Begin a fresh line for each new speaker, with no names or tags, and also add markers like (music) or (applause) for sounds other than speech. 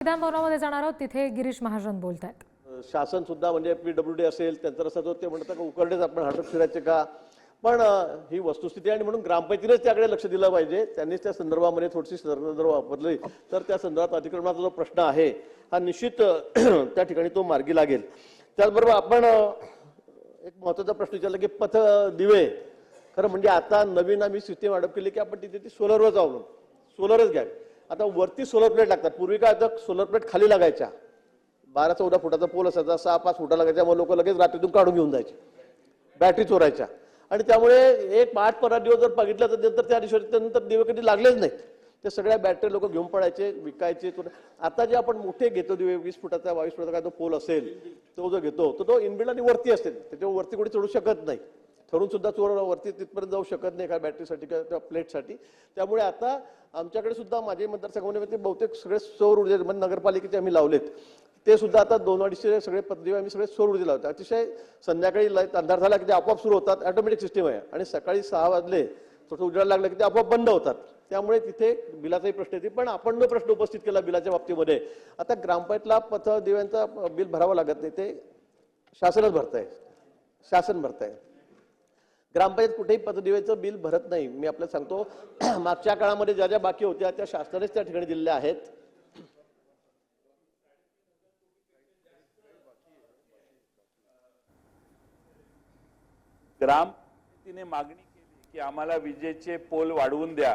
विधान भवनामध्ये जाणार आहोत. तिथे गिरीश महाजन बोलत आहेत
शासन सुद्धा म्हणजे पी डब्ल्यू डी असेल त्यांचं असं ते म्हणतात का उकरडेच आपण हटत फिरायचे का? पण ही वस्तुस्थिती आणि म्हणून ग्रामपंचायतीनेच त्याकडे लक्ष दिलं पाहिजे. त्यांनीच त्या संदर्भामध्ये थोडीशी संदर्भ जर वापरली. तर त्या संदर्भात अतिक्रमणाचा जो प्रश्न आहे हा निश्चित (clears throat) त्या ठिकाणी तो मार्गी लागेल. त्याचबरोबर आपण एक महत्त्वाचा प्रश्न विचारला की पथ दिवे. खरं म्हणजे आता नवीन आम्ही सिस्टीम अडप केली की आपण तिथे ती सोलरवर जाऊ सोलरच घ्यावी. आता वरती सोलर प्लेट लागतात. पूर्वी काय होतं? सोलर प्लेट खाली लागायच्या. बारा चौदा फुटाचा पोल असायचा. सहा पाच फुटा लागायच्या. मग लोक लगेच रात्रीतून काढून घेऊन जायचे. बॅटरी चोरायच्या. आणि त्यामुळे एक आठ पंधरा दिवस जर बघितलं तर नंतर त्या दिवशी नंतर दिवे कधी लागलेच नाहीत. ते सगळ्या बॅटरी लोक घेऊन पडायचे विकायचे आता जे आपण मोठे घेतो दिवे वीस फुटाचा बावीस फुटाचा काय तो पोल असेल तो जो घेतो तो तो इनबिल्ड आणि वरती असते त्याच्यावर वरती कुठे चढू शकत नाही. ठरून सुद्धा चोर वरती तिथपर्यंत जाऊ शकत नाही काय बॅटरीसाठी किंवा प्लेटसाठी. त्यामुळे आता आमच्याकडे सुद्धा माझे मतदारसंघामध्ये बहुतेक सगळे सौर ऊर्जा म्हणजे नगरपालिकेचे आम्ही लावलेत. ते सुद्धा आता दोन अडीचशे सगळे पद्धती आम्ही सगळे सौर ऊर्जा लावतो. अतिशय संध्याकाळी लाइट अंधार झाला की ते आपोआप सुरू होतात ऑटोमॅटिक सिस्टीम आहे. आणि सकाळी सहा वाजले थोडं उजाड लागलं की ते आपोआप बंद होतात. त्यामुळे तिथे बिलाचाही प्रश्न येते. पण आपण जो प्रश्न उपस्थित केला बिलाच्या बाबतीमध्ये आता ग्रामपंचायतला पथ दिव्यांचा बिल भरावं लागत नाही. ते शासनच भरताय. शासन भरतंय. ग्रामपंचायत कुठेही पथदिवेचं बिल भरत नाही. मी आपल्याला सांगतो (clears throat) मागच्या काळामध्ये ज्या ज्या बाकी होत्या त्या शासनानेच त्या ठिकाणी दिलेल्या आहेत.
ग्रामपंचायतीने मागणी केली की आम्हाला विजेचे पोल वाढवून द्या.